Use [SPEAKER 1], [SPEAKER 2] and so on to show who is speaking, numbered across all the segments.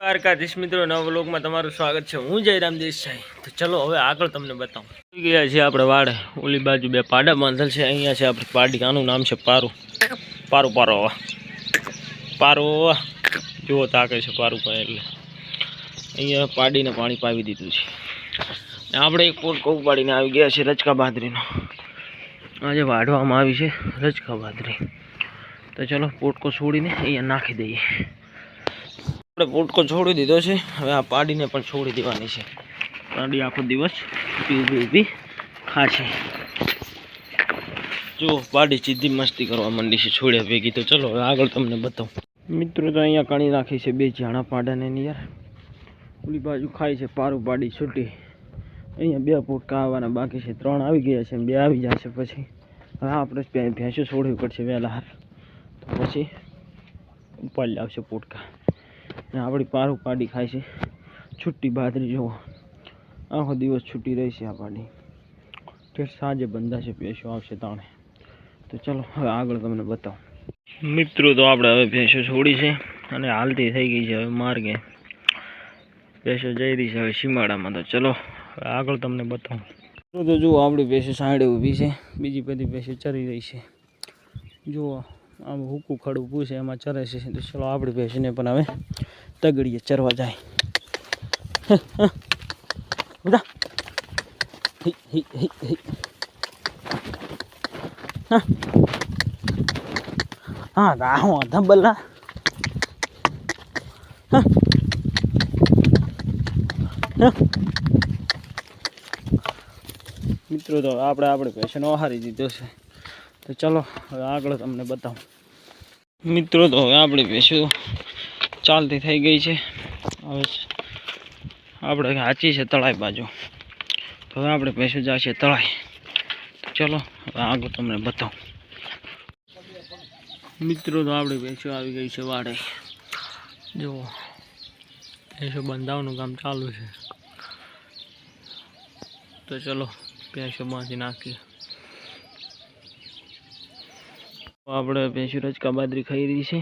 [SPEAKER 1] દ્વારકાધીશ મિત્રો, નવા વ્લોગમાં તમારું સ્વાગત છે. હું જયરામ દેસાઈ. તો ચલો હવે આગળ તમને બતાવું. ગયા છે આપણે વાડે. ઓલી બાજુ બે પાડા બાંધેલ છે. અહીંયા છે આપણે પાડી આનું નામ છે પારું. પારું પારો પારો જુઓ તાકે છે પારું પણ એટલે. અહીંયા પાડીને પાણી પાવી દીધું છે. આપણે એક પોટ કોક પાડીને આવી ગયા છે રચકા બાદરીનો આજે વાઢવામાં આવી છે રચકા બાદરી તો ચલો પોટકો છોડીને અહીંયા નાખી દઈએ. આપણે પોટકો છોડી દીધો છે. હવે આ પાડીને પણ છોડી દેવાની છે. પાડી આખો દિવસ ઊભી ઊભી ખાશે. જો, પાડી સીધી મસ્તી કરવા માંડી છે. છોડ્યા ભેગી તો ચલો, હવે આગળ તમને બતાવું. મિત્રો, તો અહીંયા કણી રાખી છે બે જાણા પાડાને ની યાર. ઓલી બાજુ ખાય છે, પારું પાડી છૂટી. અહીંયા બે પોટકા આવવાના બાકી છે. ત્રણ આવી ગયા છે બે આવી જશે પછી. હવે આપણે ભેંસો છોડવી પડશે વહેલા હાર. તો પછી ઉપાડી લાવશે પોટકા. આપણી પારું પાડી ખાય છે. છુટ્ટી બાદરી જુઓ. આખો દિવસ છૂટી રહી આ આપણી તે સાંજે બંધાશે, ભેંસો આવશે તાણે. તો ચલો, હવે આગળ તમને બતાવું. મિત્રો, તો આપણે હવે ભેંસો છોડી છે અને હાલતી થઈ ગઈ છે હવે માર્ગે. ભેંસો જઈ રહી છે હવે સીમાડામાં તો ચલો, હવે આગળ તમને બતાવું. મિત્રો, તો જુઓ, આપણી ભેંસો સાંડે ઊભી છે. બીજી બધી ભેંસો ચરી રહી છે. જુઓ. આમ હુકું ખડું પૂછે, એમાં ચરે છે. તો ચલો આપણી ભેંસને પણ હવે તગડીએ, ચરવા જાય. બધા. હી રાહો ધબલા હા. મિત્રો, તો આપણે આપણે પેશન ઓહારી દીધો છે. તો ચાલો, હવે આગળ તમને બતાવું. મિત્રો, તો હવે આપણે ભેંસો ચાલતી થઈ ગઈ છે. હવે આપણે હાચી છે તળાઈ બાજુ. તો હવે આપણે ભેંસો જશે તળાઈ. તો ચલો, હવે આગળ તમને બતાવું. મિત્રો, તો આપણે ભેંસો આવી ગઈ છે વાડે. જુઓ ભેંસો બંધાવવાનું કામ ચાલુ છે. તો ચલો ભેંસો બાંધી નાખીએ. આપણે ભેંસુ રચકા બાદરી ખાઈ રહી છે.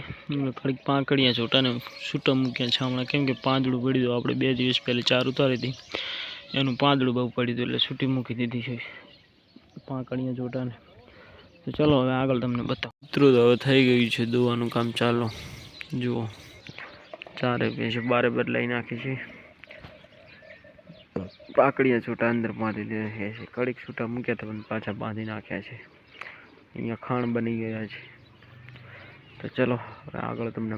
[SPEAKER 1] થોડીક પાંકડિયા છોટાને છૂટા મૂક્યા છે. હમણાં કેમ કે પાંદડું પડી દો આપણે બે દિવસ પહેલાં ચાર ઉતારી હતી. એનું પાંદડું બહુ પડી હતું એટલે છૂટી મૂકી દીધી છે. પાંકડિયા છોટાને તો ચલો હવે આગળ તમને બતાવો. મિત્રો, તો હવે થઈ ગયું છે દોવાનું કામ. ચાલો, જુઓ. ચારે ભેંસો બારે બદલાઈ નાખી છે. પાકડીયા છૂટા અંદર બાંધી દીધા છે. કડીક છૂટા મૂક્યા હતા પણ પાછા બાંધી નાખ્યા છે. અહીંયા ખાણ બની ગયા છે. તો ચલો આગળ તમને